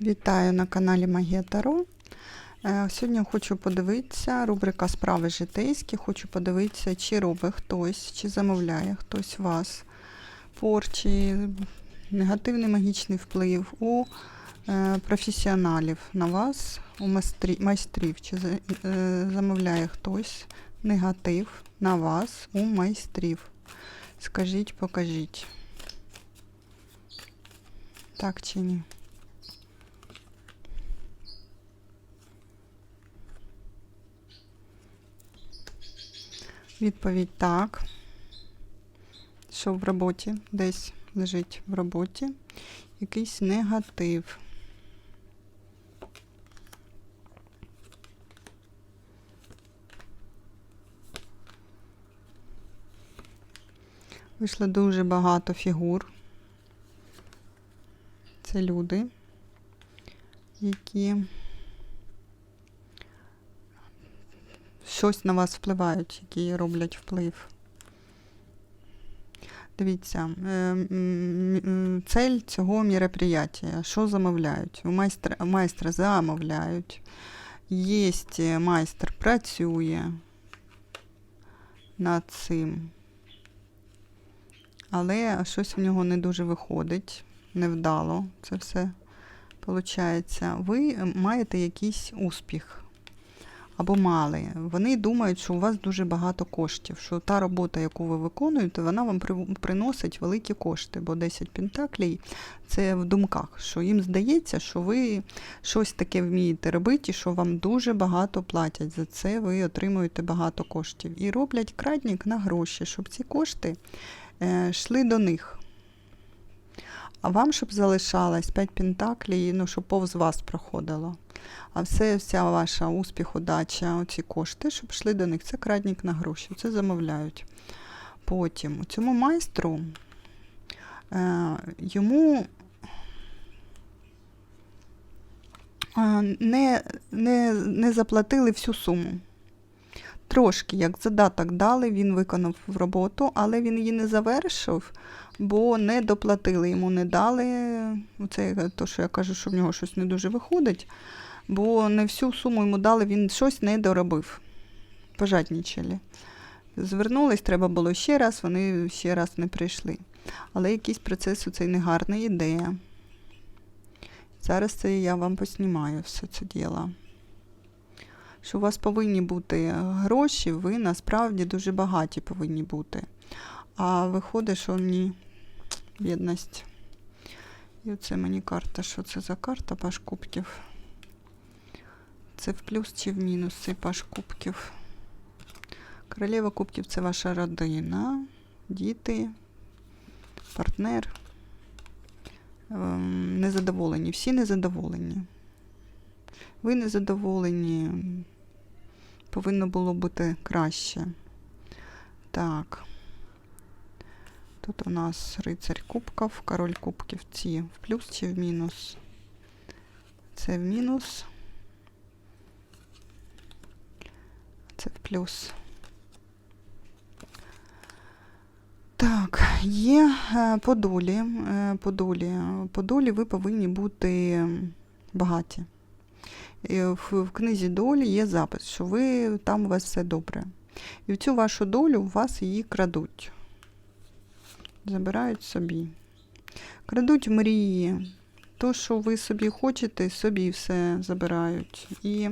Вітаю на каналі Магія Таро. Е, Сьогодні хочу подивитися, рубрика Справи житейські. Хочу подивитися, чи робить хтось, чи замовляє хтось вас порчі, негативний магічний вплив у е, професіоналів на вас, у майстрів, чи е, замовляє хтось негатив на вас у майстрів. Скажіть, покажіть. Так чи ні? Відповідь так. Що в роботі десь лежить в роботі якийсь негатив. Вийшло дуже багато фігур. Це люди, які щось на вас впливають, які роблять вплив. Дивіться, е, м, м, цель цього мероприятия, що замовляють? У майстра, майстра замовляють. Є майстер працює над цим. Але щось в нього не дуже виходить, невдало це все виходить. Ви маєте якийсь успіх або мали. Вони думають, що у вас дуже багато коштів, що та робота, яку ви виконуєте, вона вам приносить великі кошти, бо 10 пентаклей це в думках, що їм здається, що ви щось таке вмієте робити, що вам дуже багато платять за це, ви отримуєте багато коштів. І роблять крадник на гроші, щоб ці кошти е, йшли до них. А вам, щоб залишалось 5 пентаклей, ну, щоб повз вас проходило. А все, вся ваша успіх, удача, оці кошти, щоб йшли до них. Це крадник на гроші, це замовляють. Потім цьому майстру е, йому е, не, не, не заплатили всю суму. Трошки, як задаток дали, він виконав роботу, але він її не завершив, бо не доплатили йому, не дали. Оце то, що я кажу, що в нього щось не дуже виходить, бо не всю суму йому дали, він щось не доробив. Пожаднічали. Звернулись, треба було ще раз, вони ще раз не прийшли. Але якийсь процес у цей негарний ідея. Зараз це я вам поснімаю все це діло що у вас повинні бути гроші, ви насправді дуже багаті повинні бути. А виходить, що ні, бідність. І оце мені карта. Що це за карта паш кубків? Це в плюс чи в мінус цей паш кубків? Королева кубків це ваша родина, діти, партнер. Ем, Незадоволені, всі незадоволені. Ви незадоволені. Повинно було бути краще. Так. Тут у нас рицарь кубків, король кубків ці в плюс чи в мінус. Це в мінус. Це в плюс. Так, є е, по долі. е, По долі. По долі ви повинні бути багаті. В книзі долі є запис, що ви там у вас все добре. І в цю вашу долю у вас її крадуть. Забирають собі. Крадуть мрії. То, що ви собі хочете, собі все забирають. І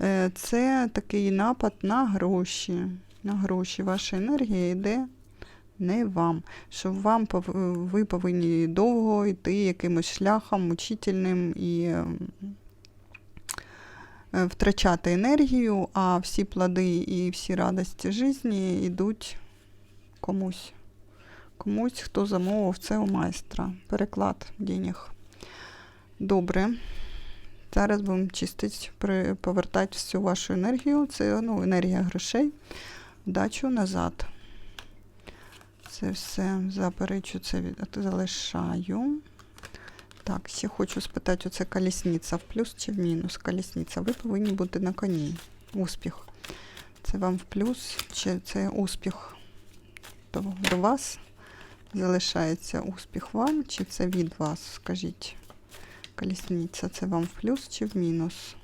е, це такий напад на гроші. На гроші. Ваша енергія йде не вам. Що вам ви повинні довго йти якимось шляхом мучительним і. Е, втрачати енергію, а всі плоди і всі радості житті йдуть комусь. Комусь, хто замовив це у майстра. Переклад денег. Добре. Зараз будемо чистити, повертати всю вашу енергію. Це ну, енергія грошей. Вдачу назад. Це все заперечу, це від... залишаю. Так, ще хочу спитати, оце колісниця в плюс чи в мінус? Колісниця. Ви повинні бути на коні. Успіх. Це вам в плюс, чи це успіх до, до вас? Залишається успіх вам, чи це від вас? Скажіть. Колісниця це вам в плюс чи в мінус?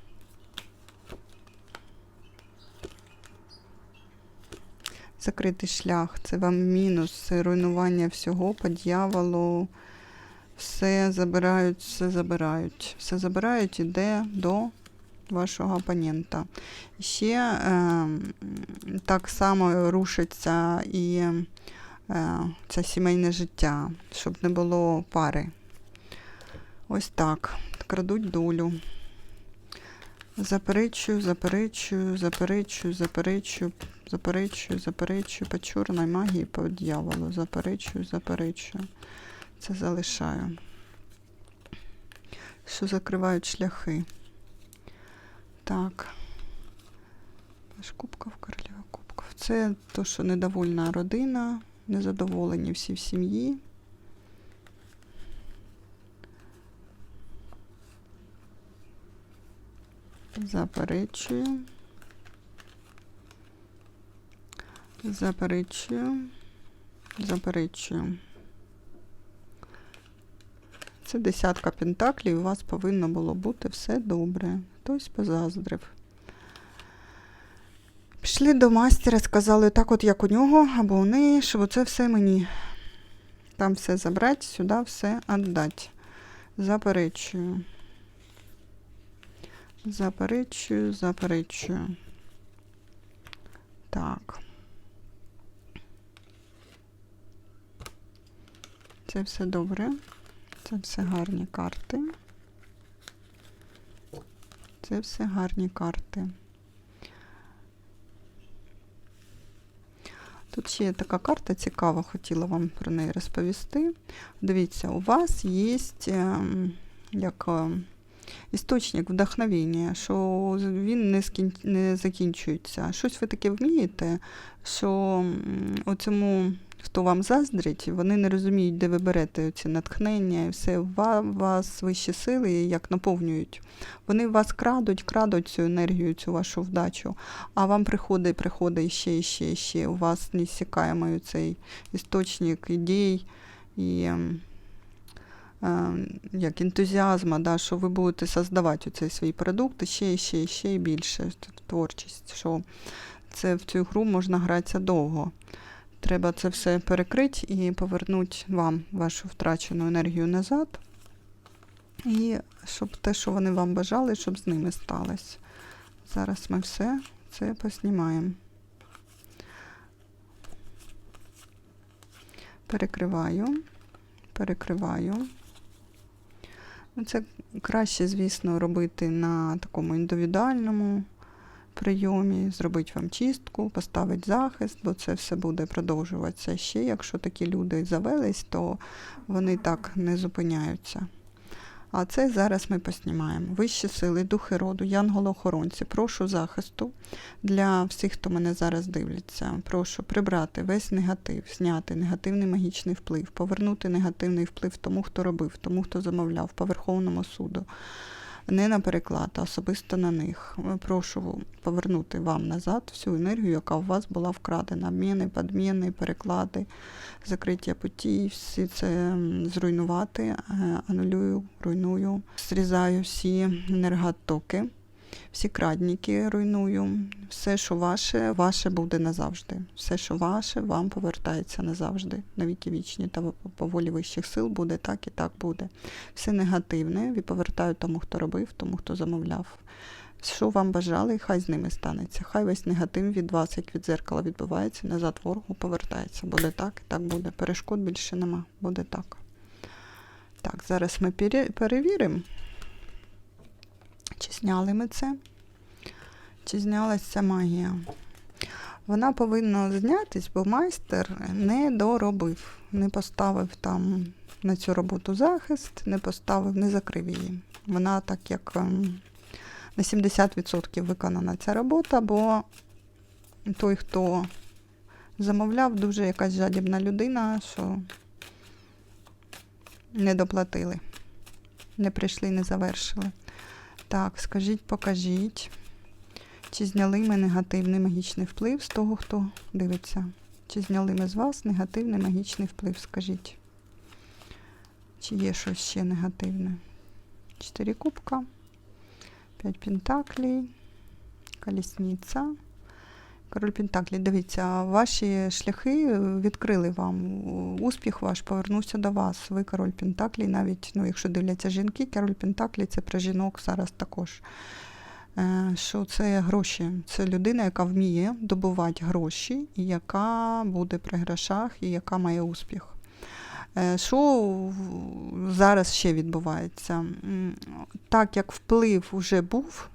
Закритий шлях це вам мінус, це руйнування всього по дьяволу. Все забирають, все забирають. Все забирають, іде до вашого опонента. Ще е, так само рушиться і е, це сімейне життя, щоб не було пари. Ось так. Крадуть долю. Заперечую, заперечую, заперечую, заперечую, заперечую, заперечую по чорній магії, по дьяволу. Заперечую, заперечую. Це залишаю. Що закривають шляхи. Так. Кубков, королева кубков. Це то, що недовольна родина, незадоволені всі в сім'ї. Заперечую. Заперечую. Заперечую. Це десятка пентаклів, у вас повинно було бути все добре. Хтось позаздрив. Пішли до мастера, сказали так, от як у нього, або у неї, щоб це все мені. Там все забрати, сюди все віддати. Заперечую. Заперечую, заперечую. Так. Це все добре. Це все гарні карти. Це все гарні карти. Тут ще є така карта цікава, хотіла вам про неї розповісти. Дивіться, у вас є ем, як е, істочник вдохновення, що він не, скін... не закінчується. Щось ви таке вмієте, що оцьому, хто вам заздрить, вони не розуміють, де ви берете ці натхнення і все. Ва- Вас вищі сили як наповнюють. Вони вас крадуть, крадуть цю енергію, цю вашу вдачу, а вам приходить, приходить ще, ще, і ще. У вас несікаємий цей істочник ідей і ем, е, як ентузіазма, да, що ви будете создавати цей свій продукт ще, і ще, ще і більше творчість. Що це в цю гру можна гратися довго. Треба це все перекрити і повернути вам вашу втрачену енергію назад. І щоб те, що вони вам бажали, щоб з ними сталося. Зараз ми все це поснімаємо. Перекриваю, перекриваю. Ну, Це краще, звісно, робити на такому індивідуальному прийомі, зробити вам чистку, поставити захист, бо це все буде продовжуватися ще. Якщо такі люди завелись, то вони так не зупиняються. А це зараз ми поснімаємо. Вищі сили, духи роду, янголи-охоронці, прошу захисту для всіх, хто мене зараз дивиться. Прошу прибрати весь негатив, зняти негативний магічний вплив, повернути негативний вплив тому, хто робив, тому, хто замовляв, по Верховному суду. Не на переклад, а особисто на них. Прошу повернути вам назад всю енергію, яка у вас була вкрадена. Обміни, підміни, переклади, закриття путі, всі це зруйнувати. Е, Анулюю, руйную, зрізаю всі енерготоки, всі крадніки руйную. Все, що ваше, ваше буде назавжди. Все, що ваше, вам повертається назавжди. На віки вічні та по волі вищих сил буде так і так буде. Все негативне повертаю тому, хто робив, тому, хто замовляв. Що вам бажали, хай з ними станеться. Хай весь негатив від вас, як від зеркала, відбувається, назад ворогу повертається. Буде так, і так буде. Перешкод більше нема. Буде так. Так, зараз ми перевіримо, чи зняли ми це, чи знялася ця магія. Вона повинна знятись, бо майстер не доробив, не поставив там на цю роботу захист, не поставив, не закрив її. Вона так як ем, на 70% виконана ця робота, бо той, хто замовляв, дуже якась жадібна людина, що не доплатили, не прийшли, не завершили. Так, скажіть, покажіть, чи зняли ми негативний магічний вплив з того, хто дивиться? Чи зняли ми з вас негативний магічний вплив? Скажіть. Чи є щось ще негативне? Чотири кубка, 5 пентаклей, колісниця. Король Пентаклі, дивіться, ваші шляхи відкрили вам. Успіх ваш повернувся до вас. Ви король Пентаклі, навіть ну, якщо дивляться жінки, король Пентаклі це про жінок зараз також. Е, Що це гроші? Це людина, яка вміє добувати гроші, і яка буде при грошах, і яка має успіх. Е, Що зараз ще відбувається? Так як вплив вже був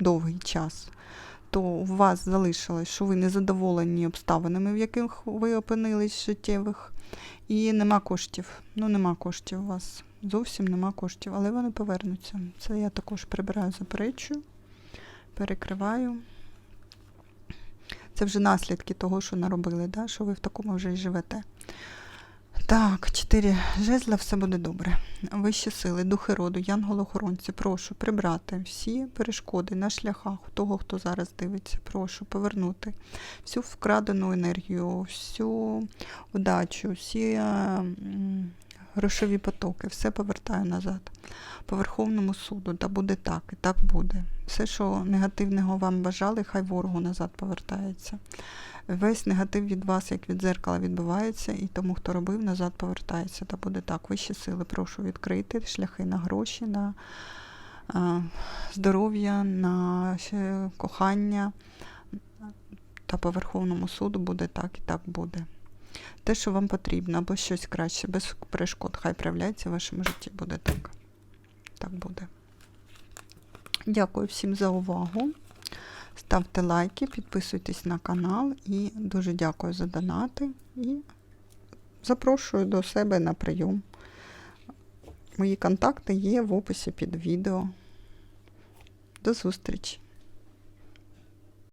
довгий час, то у вас залишилось, що ви не задоволені обставинами, в яких ви опинились життєвих, і нема коштів. Ну, нема коштів у вас. Зовсім нема коштів, але вони повернуться. Це я також прибираю, заперечую, перекриваю. Це вже наслідки того, що наробили, да? що ви в такому вже й живете. Так, чотири жезла, все буде добре. Вищі сили, духи роду, янголохоронці, прошу прибрати всі перешкоди на шляхах того, хто зараз дивиться. Прошу повернути всю вкрадену енергію, всю удачу, всі е, грошові потоки, все повертаю назад. По Верховному суду, та буде так, і так буде. Все, що негативного вам бажали, хай ворогу назад повертається. Весь негатив від вас, як від зеркала, відбувається, і тому, хто робив, назад повертається. Та буде так. Вищі сили, прошу відкрити шляхи на гроші, на а, здоров'я, на кохання. Та по Верховному суду буде так і так буде. Те, що вам потрібно, або щось краще, без перешкод, хай проявляється в вашому житті. Буде так. Так буде. Дякую всім за увагу. Ставте лайки, підписуйтесь на канал і дуже дякую за донати. І запрошую до себе на прийом. Мої контакти є в описі під відео. До зустрічі!